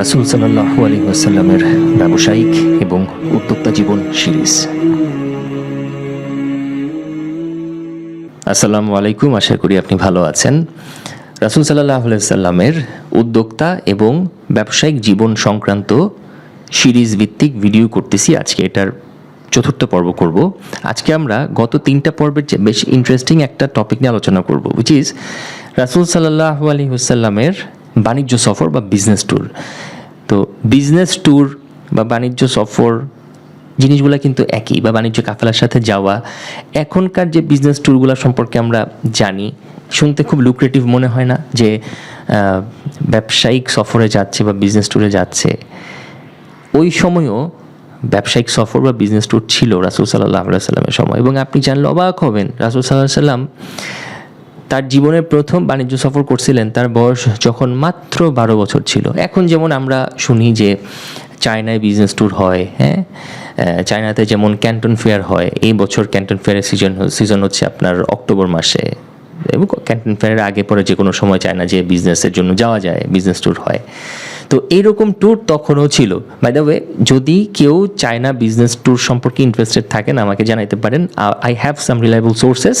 রাসুল সাল্লাহ আলী ওয়াসাল্লামের ব্যবসায়িক এবং উদ্যোক্তা জীবন সিরিজ। আসসালামু আলাইকুম, আশা করি আপনি ভালো আছেন। রাসুল সাল্লাহ সাল্লামের উদ্যোক্তা এবং ব্যবসায়িক জীবন সংক্রান্ত সিরিজ ভিত্তিক ভিডিও করতেছি। আজকে এটার চতুর্থ পর্ব করব। আজকে আমরা গত তিনটা পর্বের চেয়ে বেশ ইন্টারেস্টিং একটা টপিক নিয়ে আলোচনা করব উইচ ইজ রাসুল সাল্লাহ আলী হুসাল্লামের বাণিজ্য সফর বা বিজনেস ট্যুর তো বিজনেস ট্যুর বা বাণিজ্য সফর জিনিসগুলো কিন্তু একই বা বাণিজ্য কাফেলার সাথে যাওয়া। এখনকার যে বিজনেস ট্যুরগুলো সম্পর্কে আমরা জানি, শুনতে খুব লুক্রেটিভ মনে হয় না যে ব্যবসায়িক সফরে যাচ্ছে বা বিজনেস ট্যুরে যাচ্ছে। ওই সময়ও ব্যবসায়িক সফর বা বিজনেস ট্যুর ছিল রাসুল সাল্লাহ সাল্লামের সময় এবং আপনি জানলে অবাক হবেন। রাসুল সাল্লাহ সাল্লাম তার জীবনের প্রথম বাণিজ্য সফর করছিলেন তার বয়স যখন মাত্র বারো বছর ছিল। এখন যেমন আমরা শুনি যে চায়নায় বিজনেস ট্যুর হয় হ্যাঁ? চায়নাতে যেমন ক্যান্টন ফেয়ার হয়, এই বছর ক্যান্টন ফেয়ারের সিজন সিজন হচ্ছে আপনার অক্টোবর মাসে। এবং ক্যান্টন ফেয়ারের আগে পরে যে কোনো সময় চায়না যে বিজনেসের জন্য যাওয়া যায় বিজনেস ট্যুর হয়। তো এইরকম ট্যুর তখনও ছিল। বাই দ্য ওয়ে যদি কেউ চায়না বিজনেস ট্যুর সম্পর্কে ইন্টারেস্টেড থাকেন, আমাকে জানাইতে পারেন। I have some reliable sources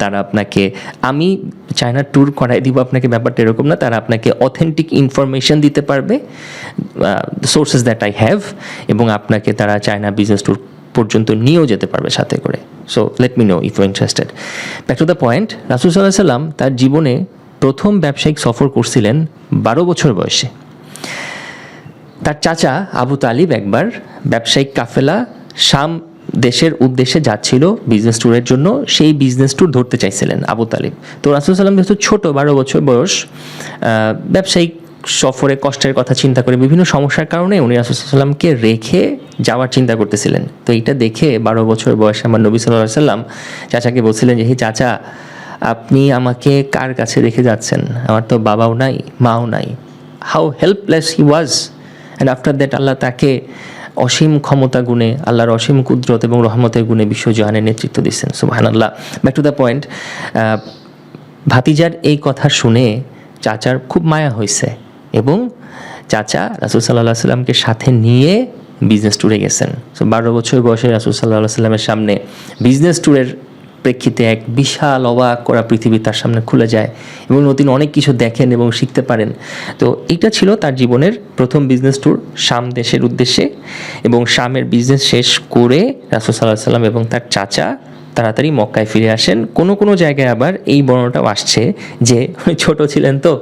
তারা আপনাকে, আমি চায়না ট্যুর করাই দিব আপনাকে, ব্যাপারটা এরকম না। তারা আপনাকে অথেন্টিক ইনফরমেশন দিতে পারবে সোর্সেস দ্যাট আই হ্যাভ এবং আপনাকে তারা চায়না বিজনেস ট্যুর পর্যন্ত নিয়েও যেতে পারবে সাথে করে। So let me know if you interested back to the point রাসুল সাল্লাহ সাল্লাম তার জীবনে প্রথম ব্যবসায়িক সফর করছিলেন বারো বছর বয়সে। তার চাচা আবু তালিব একবার ব্যবসায়িক কাফেলা শাম দেশের উদ্দেশ্যে যাচ্ছিল বিজনেস ট্যুরের জন্য, সেই বিজনেস ট্যুর ধরতে চাইছিলেন আবু তালিব। তো রাসুল সাল্লাম যেহেতু ছোটো, বারো বছর বয়স ব্যবসায়িক সফরে কষ্টের কথা চিন্তা করে বিভিন্ন সমস্যার কারণে উনি রাসুল সাল্লামকে রেখে যাওয়ার চিন্তা করতেছিলেন। তো এইটা দেখে বারো বছর বয়সে আমার নবী সাল্লাহ সাল্লাম চাচাকে বলছিলেন যে, হে চাচা, আপনি আমাকে কার কাছে রেখে যাচ্ছেন? আমার তো বাবাও নাই, মাও নাই। How helpless he was and after that আল্লাহ তাকে অসীম ক্ষমতা গুণে, আল্লাহর অসীম কুদরত এবং রহমতের গুণে বিশ্বজাহানের নেতৃত্ব দিচ্ছেন সুবাহান আল্লাহ ব্যাক টু দ্য পয়েন্ট ভাতিজার এই কথা শুনে চাচার খুব মায়া হয়েছে এবং চাচা রাসুল সাল্লাহ সাল্লামকে সাথে নিয়ে বিজনেস ট্যুরে গেছেন। সো বারো বছর বয়সে রাসুল সাল্লাহ সাল্লামের সামনে বিজনেস ট্যুরের প্রেক্ষিতে এক বিশাল অবাক করা পৃথিবী তার সামনে খুলে যায় এবং তিনি অনেক কিছু দেখেন এবং শিখতে পারেন। তো এটা ছিল তার জীবনের প্রথম বিজনেস ট্যুর শাম দেশের উদ্দেশ্যে এবং শামের বিজনেস শেষ করে রাসুল সাল্লাহ সাল্লাম এবং তার চাচা তাড়াতাড়ি মক্কায় ফিরে আসেন। কোনো কোনো জায়গায় আবার এই বর্ণনাটাও আসছে যে ছোট ছিলেন তো,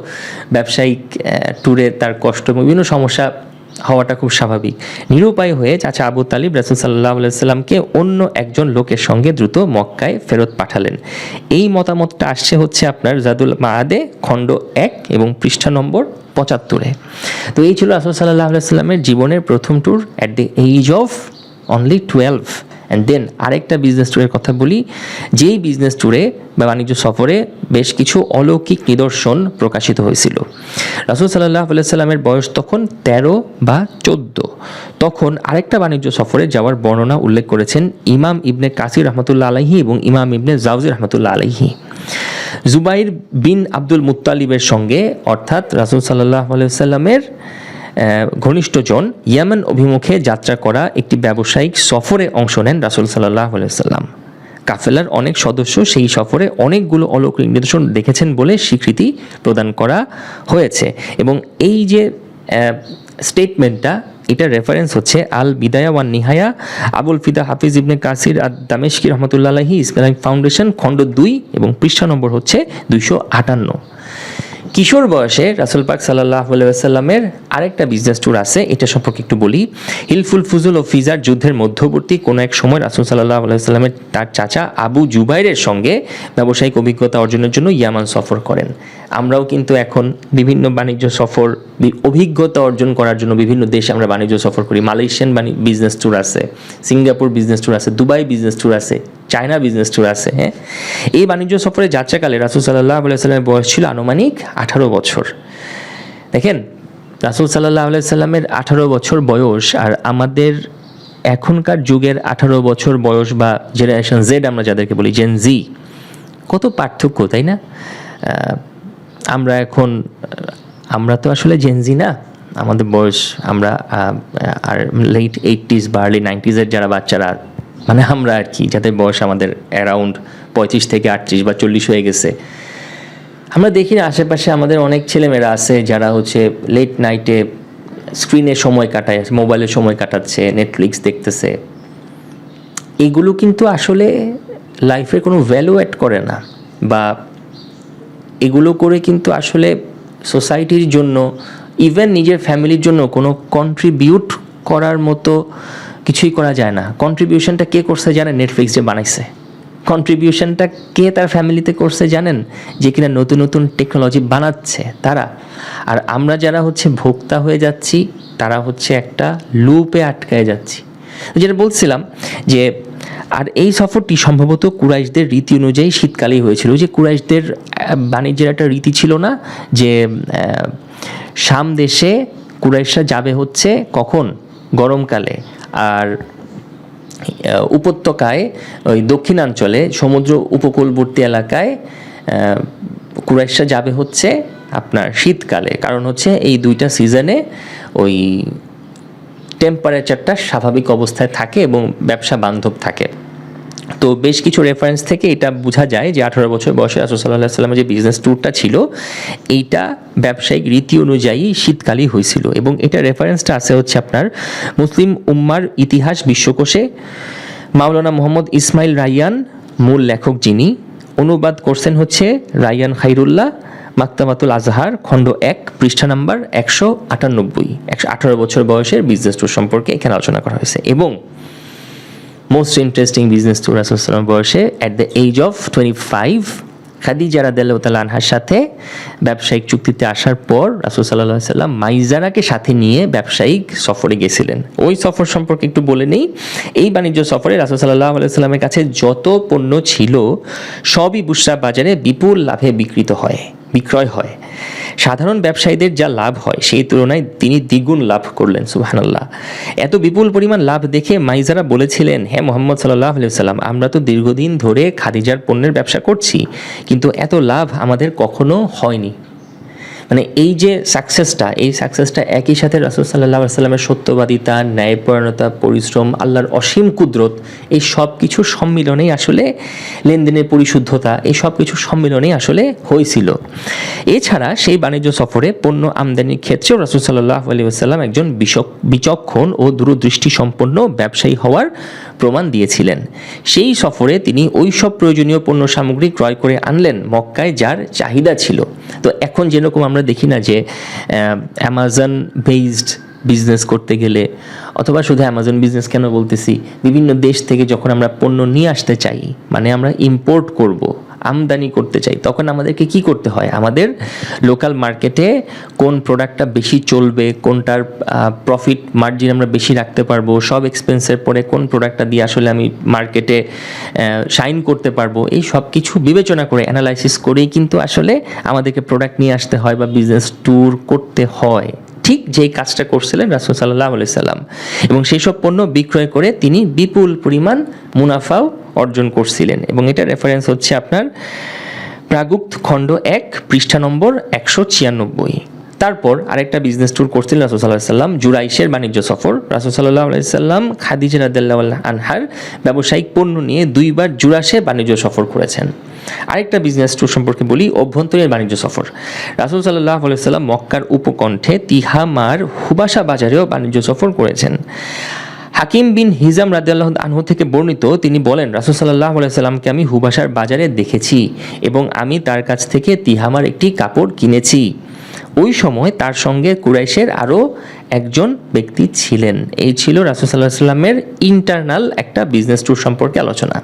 ব্যবসায়িক ট্যুরে তার কষ্ট বিভিন্ন সমস্যা হওয়াটা খুব স্বাভাবিক। নিরুপায় হয়ে চাচা আবু তালিব রাসুল সাল্লাহ সাল্লামকে অন্য একজন লোকের সঙ্গে দ্রুত মক্কায় ফেরত পাঠালেন। এই মতামতটা আসছে হচ্ছে আপনার জাদুল মাহাদে খণ্ড এক এবং পৃষ্ঠা নম্বর পঁচাত্তরে। তো এই ছিল রাসুল সাল্লাহ সাল্লামের জীবনের প্রথম tour at the age of only twelve and then আরেকটা বিজনেস ট্যুরের কথা বলি। যেই বিজনেস ট্যুরে বা বাণিজ্য সফরে বেশ কিছু অলৌকিক নিদর্শন প্রকাশিত হয়েছিল। রাসুল সাল্লাহ সাল্লামের বয়স তখন তেরো বা চোদ্দ। তখন আরেকটা বাণিজ্য সফরে যাওয়ার বর্ণনা উল্লেখ করেছেন ইমাম ইবনে কাসির রহমতুল্লাহ আলাইহি এবং ইমাম ইবনে জাউজি রহমতুল্লাহ আলাইহি। জুবাইর বিন আব্দুল মুত্তালিবের সঙ্গে অর্থাৎ রাসুল সাল্লাহ সাল্লামের আহ, ঘনিষ্ঠজন ইয়ামেন অভিমুখে যাত্রা করা একটি ব্যবসায়িক সফরে অংশ নেন রাসুল সাল্লাহ সাল্লাম কাফেলার অনেক সদস্য সেই সফরে অনেকগুলো অলৌকিক নিদর্শন দেখেছেন বলে স্বীকৃতি প্রদান করা হয়েছে এবং এই যে স্টেটমেন্টটা এটা রেফারেন্স হচ্ছে আল বিদায়া ওয়ান নিহায়া, আবুল ফিদা হাফিজ ইবনে কাসির আর দামেশকি রহমতুল্লাহ ইসলামিক ফাউন্ডেশন, খণ্ড দুই এবং পৃষ্ঠা নম্বর হচ্ছে দুইশো আটান্ন। কিশোর বয়সে রাসুল পাক সাল্লাহ সাল্লামের আরেকটা বিজনেস ট্যুর আছে, এটা সম্পর্কে একটু বলি। হিলফুল ফুজুল ও ফিজার যুদ্ধের মধ্যবর্তী কোনো এক সময় রাসুল সাল্লাহ সাল্লামের তার চাচা আবু জুবাইরের সঙ্গে ব্যবসায়িক অভিজ্ঞতা অর্জনের জন্য ইয়ামান সফর করেন। আমরাও কিন্তু এখন বিভিন্ন বাণিজ্য সফর অভিজ্ঞতা অর্জন করার জন্য বিভিন্ন দেশে আমরা বাণিজ্য সফর করি। মালয়েশিয়ান বিজনেস ট্যুর আছে, সিঙ্গাপুর বিজনেস ট্যুর আছে, দুবাই বিজনেস ট্যুর আছে, চায়না বিজনেস ট্যুর আছে হ্যাঁ? এই বাণিজ্য সফরে যাত্রাকালে রাসুল সাল্লাহ সাল্লামের বয়স ছিল আনুমানিক আঠারো বছর। দেখেন রাসুল সাল্লাহ সাল্লামের আঠারো বছর বয়স আর আমাদের এখনকার যুগের আঠারো বছর বয়স বা জেনারেশন জেড আমরা যাদেরকে বলি জেন জি কত পার্থক্য, তাই না? আমরা এখন, আমরা তো আসলে জেনজি না, আমাদের বয়স, আমরা আর লেট এইটিস বা আর্লি নাইনটিজের যারা বাচ্চারা মানে আমরা আর কি, যাদের বয়স আমাদের অ্যারাউন্ড পঁয়ত্রিশ থেকে আটত্রিশ বা চল্লিশ হয়ে গেছে আমরা দেখি না আশেপাশে আমাদের অনেক ছেলেমেয়েরা আছে যারা হচ্ছে লেট নাইটে স্ক্রিনে সময় কাটায় মোবাইলে সময় কাটাচ্ছে নেটফ্লিক্স দেখতেছে। এগুলো কিন্তু আসলে লাইফে কোনো ভ্যালু অ্যাড করে না বা এগুলো করে কিন্তু আসলে সোসাইটির জন্য ইভেন নিজের ফ্যামিলির জন্য কোনো কন্ট্রিবিউট করার মতো কিছুই করা যায় না। কন্ট্রিবিউশনটা কে করছে জানেন? নেটফ্লিক্স যে বানাইছে। কন্ট্রিবিউশনটা কে তার ফ্যামিলিতে করছে জানেন? যে কিনা নতুন নতুন টেকনোলজি বানাচ্ছে তারা। আর আমরা যারা হচ্ছে ভোক্তা হয়ে যাচ্ছি তারা হচ্ছে একটা লুপে আটকায় যাচ্ছি। যেটা বলছিলাম যে আর এই সফরটি সম্ভবত কুরাইশদের রীতি অনুযায়ী শীতকালেই হয়েছিল। যে কুরাইশদের বাণিজ্যের একটা রীতি ছিল না যে আহ, শাম দেশে কুরাইশরা যাবে হচ্ছে কখন? গরমকালে। আর উপত্যকায়, ওই দক্ষিণাঞ্চলে, সমুদ্র উপকূলবর্তী এলাকায় কুরাইশা যাবে হচ্ছে আপনার শীতকালে। কারণ হচ্ছে এই দুইটা সিজনে ওই টেম্পারেচারটা স্বাভাবিক অবস্থায় থাকে এবং ব্যবসা বান্ধব থাকে। তো বেশ কিছু রেফারেন্স থেকে এটা বোঝা যায় যে আঠারো বছর বয়সে রাসুল সাল্লাহ সাল্লামের যে বিজনেস ট্যুরটা ছিল, এইটা ব্যবসায়িক রীতি অনুযায়ী শীতকালেই হয়েছিল এবং এটা রেফারেন্সটা আছে হচ্ছে আপনার মুসলিম উম্মার ইতিহাস বিশ্বকোষে। মাওলানা মোহাম্মদ ইসমাইল রাইয়ান মূল লেখক যিনি, অনুবাদ করছেন হচ্ছে রাইয়ান খাইরুল্লাহ, মাক্তামাতুল আজহার, খণ্ড এক, পৃষ্ঠা নাম্বার একশো আটানব্বই, একশো আঠারো বছর বয়সের বিজনেস ট্যুর সম্পর্কে এখানে আলোচনা করা হয়েছে এবং মোস্ট ইন্টারেস্টিং বিজনেস ট্যুর রাসুলসাল্লাম বয়সে at the age of twenty five Khadija তাআলা আনহার সাথে ব্যবসায়িক চুক্তিতে আসার পর রাসুল সাল্লাহ সাল্লাম মাইজারাকে সাথে নিয়ে ব্যবসায়িক সফরে গেছিলেন। ওই সফর সম্পর্কে একটু বলে নেই। এই বাণিজ্য সফরে রাসুল সাল্লাহ সাল্লামের কাছে যত পণ্য ছিল, সবই বুসরা বাজারে বিপুল লাভে বিকৃত হয়, বিক্রয় হয়। সাধারণ ব্যবসায়ীদের যা লাভ হয়, সেই তুলনায় তিনি দ্বিগুণ লাভ করলেন, সুবহানাল্লাহ। এত বিপুল পরিমাণ লাভ দেখে মাইজারা বলেছিলেন হ্যাঁ মোহাম্মদ সাল্লাহ সাল্লাম আমরা তো দীর্ঘদিন ধরে খাদিজার পণ্যের ব্যবসা করছি, কিন্তু এত লাভ আমাদের কখনো হয়নি। মানে এই যে সাকসেসটা এই সাকসেসটা একই সাথে রাসুল সাল্লাহ সাল্লামের সত্যবাদিতা, ন্যায়পরায়ণতা, পরিশ্রম, আল্লাহর অসীম কুদরত, এই সব কিছুর সম্মিলনেই আসলে লেনদেনের পরিশুদ্ধতা, এই সব কিছুর সম্মিলনেই আসলে হয়েছিল। এছাড়া সেই বাণিজ্য সফরে পণ্য আমদানির ক্ষেত্রেও রাসুল সাল্লাহ আলী আসাল্লাম একজন বিচক্ষণ ও দূরদৃষ্টি সম্পন্ন ব্যবসায়ী হওয়ার প্রমাণ দিয়েছিলেন। সেই সফরে তিনি ওই সব প্রয়োজনীয় পণ্য সামগ্রী ক্রয় করে আনলেন মক্কায়, যার চাহিদা ছিল। তো এখন যেরকম আমরা দেখি না যে অ্যামাজন বেসড বিজনেস করতে গেলে, অথবা শুধু অ্যামাজন বিজনেস কেন বলতেছি, বিভিন্ন দেশ থেকে যখন আমরা পণ্য নিয়ে আসতে চাই মানে আমরা ইম্পোর্ট করব আমদানি করতে চাই, তখন আমাদেরকে কি করতে হয়? আমাদের লোকাল মার্কেটে কোন প্রোডাক্টটা বেশি চলবে, কোনটার প্রফিট মার্জিন আমরা বেশি রাখতে পারব, সব এক্সপেন্সের পরে কোন প্রোডাক্টটা দিয়ে আসলে আমি মার্কেটে শাইন করতে পারব, এই সব কিছু বিবেচনা করে অ্যানালাইসিস করেই কিন্তু আসলে আমাদেরকে প্রোডাক্ট নিয়ে আসতে হয় বা বিজনেস ট্যুর করতে হয়। ঠিক যেই কাজটা করছিলেন রাসুল সাল্লাহ সাল্লাম। এবং সেই সব পণ্য বিক্রয় করে তিনি বিপুল পরিমাণ মুনাফাও অর্জন করছিলেন। এবং এটা রেফারেন্স হচ্ছে আপনার প্রাগুপ্ত খণ্ড এক, পৃষ্ঠা নম্বর একশো ছিয়ানব্বই। তারপর আরেকটা বিজনেস ট্যুর করছিলেন রাসুল সাল্লাহ সাল্লাম, জুরাইশের বাণিজ্য সফর। রাসুল সাল্লাহ সাল্লাম খাদিজা রাদাল্লাহ আনহার ব্যবসায়িক পণ্য নিয়ে দুইবার জুরাশে বাণিজ্য সফর করেছেন। আরেকটা বিজনেস ট্যুর সম্পর্কে বলি, অভ্যন্তরীণ বাণিজ্য সফর। রাসুল সাল্লাহ সাল্লাম মক্কার উপকণ্ঠে তিহামার হুবাসা বাজারেও বাণিজ্য সফর করেছেন। হাকিম বিন হিজাম রাদিয়াল্লাহ আনহু থেকে বর্ণিত, তিনি বলেন, রাসুল সাল্লাহ সাল্লামকে আমি হুবাসার বাজারে দেখেছি এবং আমি তার কাছ থেকে তিহামার একটি কাপড় কিনেছি। ওই সময় তার সঙ্গে কুরাইশের আরও একজন ব্যক্তি ছিলেন। এই ছিল রাসুল সাল্লাহ সাল্লামের ইন্টারনাল একটা বিজনেস ট্যুর সম্পর্কে আলোচনা।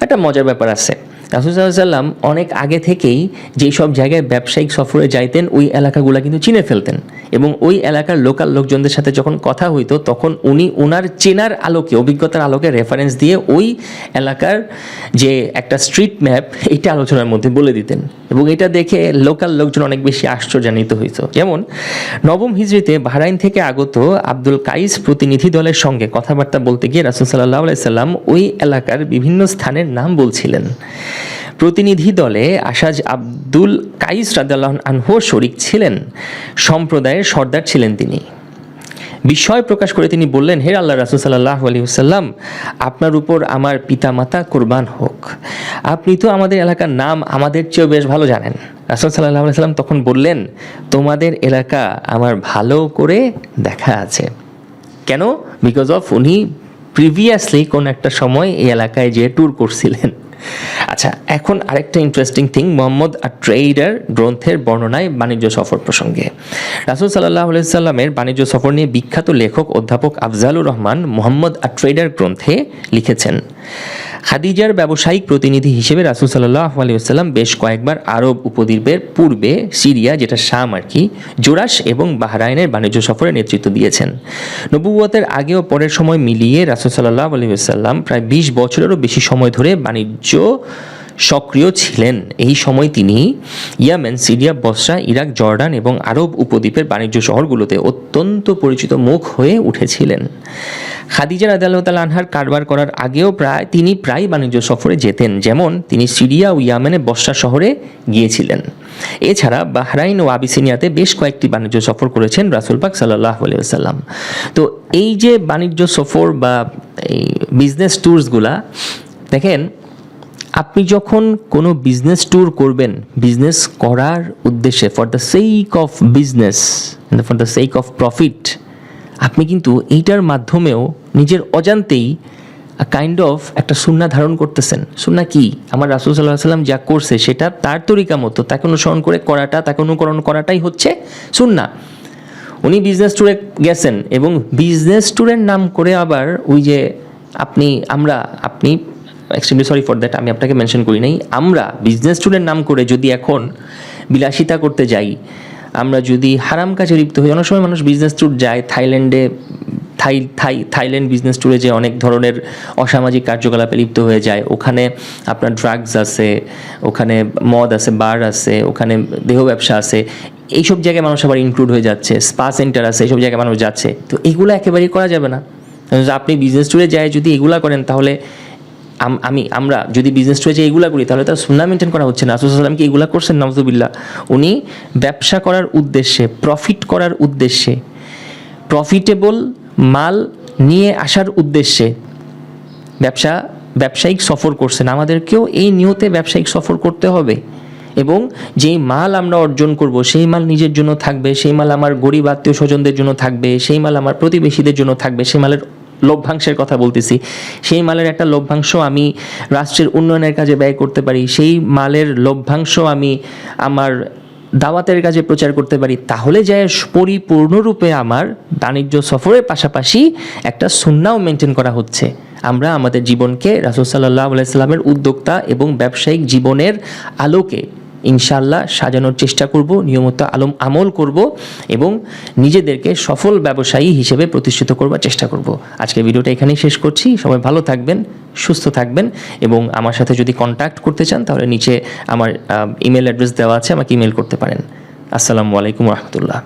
একটা মজার ব্যাপার আছে। রাসুল সাল্লাম অনেক আগে থেকেই যেই সব জায়গায় ব্যবসায়িক সফরে যাইতেন, ওই এলাকাগুলো কিন্তু চিনে ফেলতেন। এবং ওই এলাকার লোকাল লোকজনদের সাথে যখন কথা হইতো, তখন উনি ওনার চেনার আলোকে, অভিজ্ঞতার আলোকে রেফারেন্স দিয়ে ওই এলাকার যে একটা স্ট্রিট ম্যাপ এটা আলোচনার মধ্যে বলে দিতেন। এবং এটা দেখে লোকাল লোকজন অনেক বেশি আশ্চর্যান্বিত হইত। যেমন, নবম হিজড়িতে বাহরাইন থেকে আগত আব্দুল কাইস প্রতিনিধি দলের সঙ্গে কথাবার্তা বলতে গিয়ে রাসুল সাল্লাহ সাল্লাম ওই এলাকার বিভিন্ন স্থানের নাম বলছিলেন। প্রতিনিধি দলে আসাজ আব্দুল কাইস রাদাল্লাহ আনহু শরিক ছিলেন। সম্প্রদায়ের সর্দার ছিলেন তিনি। বিস্ময় প্রকাশ করে তিনি বললেন, হে আল্লাহ রাসুল সাল্লাহ আলহিহাল্লাম আপনার উপর আমার পিতামাতা কোরবান হোক। আপনি তো আমাদের এলাকার নাম আমাদের চেয়েও বেশ ভালো জানেন। রাসুল সাল্লাহ সাল্লাম তখন বললেন, তোমাদের এলাকা আমার ভালো করে দেখা আছে। কেন? বিকজ অফ উনি প্রিভিয়াসলি কোন একটা সময় এই এলাকায় যে ট্যুর করছিলেন। আচ্ছা এখন আরেকটা ইন্টারেস্টিং থিং মোহাম্মদ আর ট্রেডার গ্রন্থের বর্ণনায় বাণিজ্য সফর প্রসঙ্গে। রাসুল সাল্লাহ সাল্লামের বাণিজ্য সফর নিয়ে বিখ্যাত লেখক অধ্যাপক আফজালুর রহমান মোহাম্মদ আর ট্রেডার গ্রন্থে লিখেছেন খাদিজার ব্যবসায়িক প্রতিনিধি হিসেবে রাসুল সাল্লাহ আলিয়াল্লাম বেশ কয়েকবার আরব উপদ্বীপের পূর্বে সিরিয়া, যেটা শাম আর কি জোরাস এবং বাহরাইনের বাণিজ্য সফরে নেতৃত্ব দিয়েছেন। নবুয়তের আগে ও পরের সময় মিলিয়ে রাসুল সাল্লাহ আলিয়াল্লাম প্রায় বিশ বছরেরও বেশি সময় ধরে বাণিজ্য সক্রিয় ছিলেন। এই সময় তিনি Yemen, Syria, Basra, Iraq, Jordan এবং আরব উপদ্বীপের বাণিজ্য শহরগুলোতে অত্যন্ত পরিচিত মুখ হয়ে উঠেছিলেন। খাদিজা রাদাল আনহার কারবার করার আগেও প্রায়, তিনি প্রায় বাণিজ্য সফরে যেতেন, যেমন তিনি সিরিয়া ও ইয়ামেনে বসরা শহরে গিয়েছিলেন। এছাড়া বাহরাইন ও আবিসিনিয়াতে বেশ কয়েকটি বাণিজ্য সফর করেছেন রাসুল পাক সাল্লাহ আলিয়াল্লাম তো এই যে বাণিজ্য সফর বা এই বিজনেস ট্যুরসগুলা দেখেন আপনি যখন কোনো বিজনেস ট্যুর করবেন বিজনেস করার উদ্দেশ্যে for the sake of business for the sake of profit আপনি কিন্তু এইটার মাধ্যমেও নিজের অজান্তেই কাইন্ড অফ একটা সুন্না ধারণ করতেছেন। সুন্না কি? আমার রাসুল সাল্লাহ সাল্লাম যা করছে, সেটা তার তরিকা মতো, তাকে অনুসরণ করে করাটা, তাকে অনুকরণ করাটাই হচ্ছে সুন্না। উনি বিজনেস ট্যুরে গেছেন এবং বিজনেস ট্যুরের নাম করে আবার ওই যে আপনি, আমরা, আপনি এক্সট্রিমলি সরি ফর দ্যাট আমি আপনাকে মেনশন করি নাই। আমরা বিজনেস ট্যুরের নাম করে যদি এখন বিলাসিতা করতে যাই, আমরা যদি হারাম কাজে লিপ্ত হই, অনেক সময় মানুষ বিজনেস ট্যুর যায় থাইল্যান্ডে থাই থাই থাইল্যান্ড বিজনেস ট্যুরে যে অনেক ধরনের অসামাজিক কার্যকলাপে লিপ্ত হয়ে যায়। ওখানে আপনার ড্রাগস আছে, ওখানে মদ আছে বার আছে, ওখানে দেহ ব্যবসা আছে। এইসব জায়গায় মানুষ আবার ইনক্লুড হয়ে যাচ্ছে স্পা সেন্টার আছে, এইসব জায়গায় মানুষ যাচ্ছে। তো এগুলো একেবারেই করা যাবে না। আপনি বিজনেস ট্যুরে যায় যদি এগুলা করেন, তাহলে আম- আমি, আমরা যদি বিজনেস যে এগুলা করি, তাহলে তার সুন্না মেনটেন করা হচ্ছে না। আসুসাল্লাম কি করছেন? নজদুবিল্লা উনি ব্যবসা করার উদ্দেশ্যে প্রফিট করার উদ্দেশ্যে প্রফিটেবল মাল নিয়ে আসার উদ্দেশ্যে ব্যবসা, ব্যবসায়িক সফর করছেন। আমাদেরকেও এই নিয়তে ব্যবসায়িক সফর করতে হবে। এবং যেই মাল আমরা অর্জন করব, সেই মাল নিজের জন্য থাকবে, সেই মাল আমার গরিব আত্মীয় স্বজনদের জন্য থাকবে, সেই মাল আমার প্রতিবেশীদের জন্য থাকবে, সেই মালের লভ্যাংশের কথা বলতেছি। সেই মালের একটা লভ্যাংশ আমি রাষ্ট্রের উন্নয়নের কাজে ব্যয় করতে পারি, সেই মালের লভ্যাংশ আমি আমার দাওয়াতের কাজে প্রচার করতে পারি, তাহলে যায় পরিপূর্ণরূপে আমার বাণিজ্য সফরের পাশাপাশি একটা সুন্নাও মেনটেন করা হচ্ছে। আমরা আমাদের জীবনকে রাসুল সাল্লাহ আলাইস্লামের উদ্যোক্তা এবং ব্যবসায়িক জীবনের আলোকে ইনশাল্লাহ সাজানোর চেষ্টা করব, নিয়মিত আলম আমল করব এবং নিজেদেরকে সফল ব্যবসায়ী হিসেবে প্রতিষ্ঠিত করবার চেষ্টা করব। আজকে ভিডিওটা এখানেই শেষ করছি। সবাই ভালো থাকবেন, সুস্থ থাকবেন এবং আমার সাথে যদি কন্ট্যাক্ট করতে চান তাহলে নিচে আমার ইমেল অ্যাড্রেস দেওয়া আছে, আমাকে ইমেল করতে পারেন। আসসালামু আলাইকুম রহমতুল্লাহ।